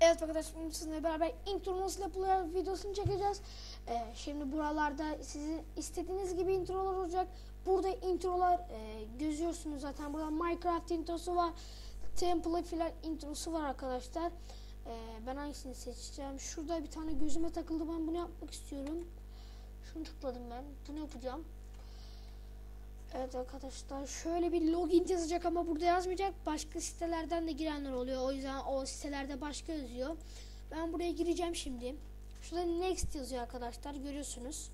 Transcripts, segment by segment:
Evet arkadaşlar sizinle beraber intro nasıl yapılıyor videosunu çekeceğiz. Ee, şimdi buralarda sizin istediğiniz gibi introlar olacak. Burada introlar e, gözüyorsunuz zaten. Burada Minecraft introsu var. Temple filan introsu var arkadaşlar. Ee, ben hangisini seçeceğim? Şurada bir tane gözüme takıldı. Ben bunu yapmak istiyorum. Şunu tıkladım ben. Bunu yapacağım. Evet arkadaşlar şöyle bir login yazacak ama burada yazmayacak. Başka sitelerden de girenler oluyor. O yüzden o sitelerde başka yazıyor. Ben buraya gireceğim şimdi. Şurada next yazıyor arkadaşlar. Görüyorsunuz.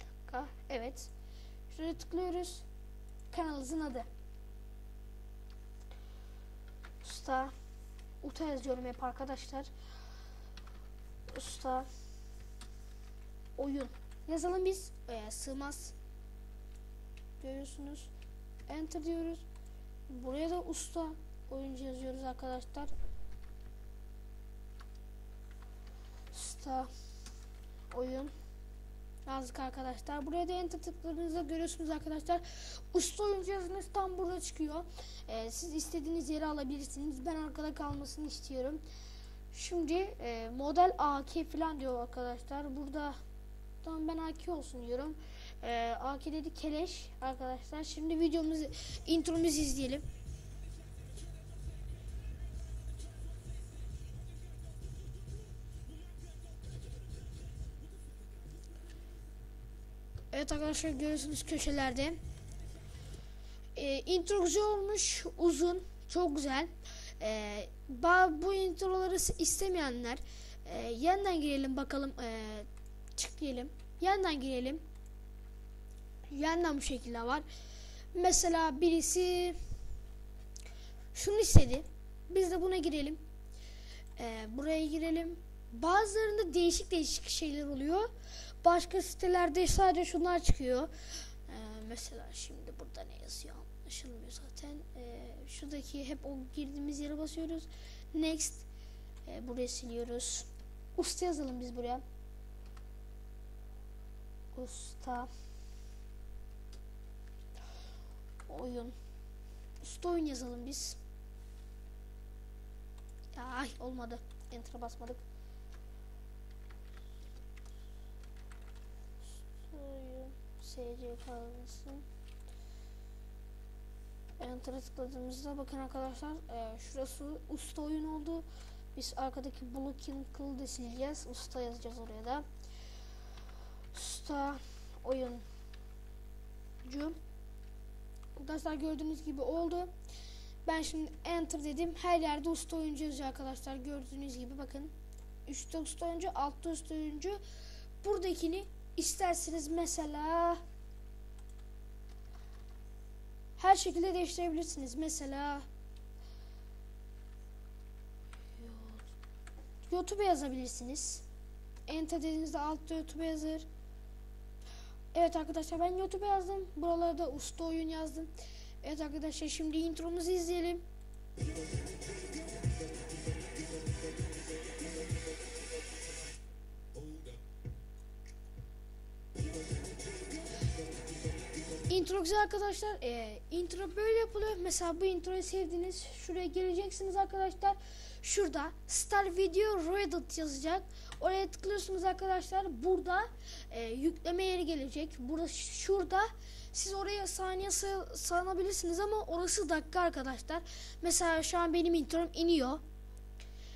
Bir dakika. Evet. Şuraya tıklıyoruz. Kanalımızın adı. Usta. Uta yazıyorum hep arkadaşlar. Usta. Oyun. Yazalım biz. Ee, sığmaz. Görüyorsunuz. Enter diyoruz. Buraya da usta oyuncu yazıyoruz arkadaşlar. Usta oyun yazdık arkadaşlar. Buraya da enter tıkladığınızda görüyorsunuz arkadaşlar. Usta oyuncu yazınız tam burada çıkıyor. Ee, siz istediğiniz yere alabilirsiniz. Ben arkada kalmasını istiyorum. Şimdi e, model AK falan diyor arkadaşlar. Burada tamam ben AK olsun diyorum. Ee, AK dedi keleş arkadaşlar. Şimdi videomuzu intromuzu izleyelim. Evet arkadaşlar görüyorsunuz köşelerde. Ee, intro güzel olmuş. Uzun. Çok güzel. Ee, bu introları istemeyenler e, yeniden girelim bakalım. E, çık diyelim. Yeniden girelim. Yeniden bu şekilde var. Mesela birisi şunu istedi. Biz de buna girelim. Ee, buraya girelim. Bazılarında değişik değişik şeyler oluyor. Başka sitelerde sadece şunlar çıkıyor. Ee, mesela şimdi burada ne yazıyor anlaşılmıyor zaten. Ee, şuradaki hep o girdiğimiz yere basıyoruz. Next. Ee, buraya siliyoruz. Usta yazalım biz buraya. Usta. Oyun. Usta oyun yazalım biz. Ay olmadı. Enter'a basmadık. Oyun. SC kalmasın. Enter'a tıkladığımızda bakın arkadaşlar e, şurası usta oyun oldu. Biz arkadaki blocking kılı da sileceğiz. Usta yazacağız oraya da. Usta oyuncu. Arkadaşlar gördüğünüz gibi oldu. Ben şimdi enter dedim. Her yerde usta oyuncu yazıyor arkadaşlar. Gördüğünüz gibi bakın. Üstte usta oyuncu, altta usta oyuncu. Buradakini isterseniz mesela her şekilde değiştirebilirsiniz. Mesela YouTube yazabilirsiniz. Enter dediğinizde altta YouTube yazır. Evet arkadaşlar ben YouTube yazdım. Buralarda usta oyun yazdım. Evet arkadaşlar şimdi intromuzu izleyelim. Intro güzel arkadaşlar. Ee, intro böyle yapılıyor. Mesela bu introyu sevdiniz. Şuraya geleceksiniz arkadaşlar. Şurada Star Video Reddit yazacak. Oraya tıklıyorsunuz arkadaşlar. Burada e, yükleme yeri gelecek. Burada şurada siz oraya saniye sanabilirsiniz ama orası dakika arkadaşlar. Mesela şu an benim introm iniyor.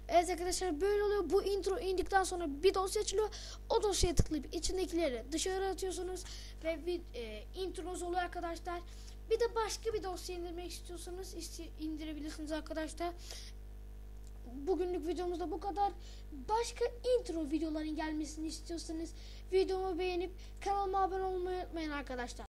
Evet arkadaşlar böyle oluyor. Bu intro indikten sonra bir dosya açılıyor. O dosyaya tıklayıp içindekileri dışarı atıyorsunuz ve bir e, intronuz oluyor arkadaşlar. Bir de başka bir dosya indirmek istiyorsanız indirebilirsiniz arkadaşlar. Bugünlük videomuzda bu kadar. Başka intro videoların gelmesini istiyorsanız videomu beğenip kanalıma abone olmayı unutmayın arkadaşlar.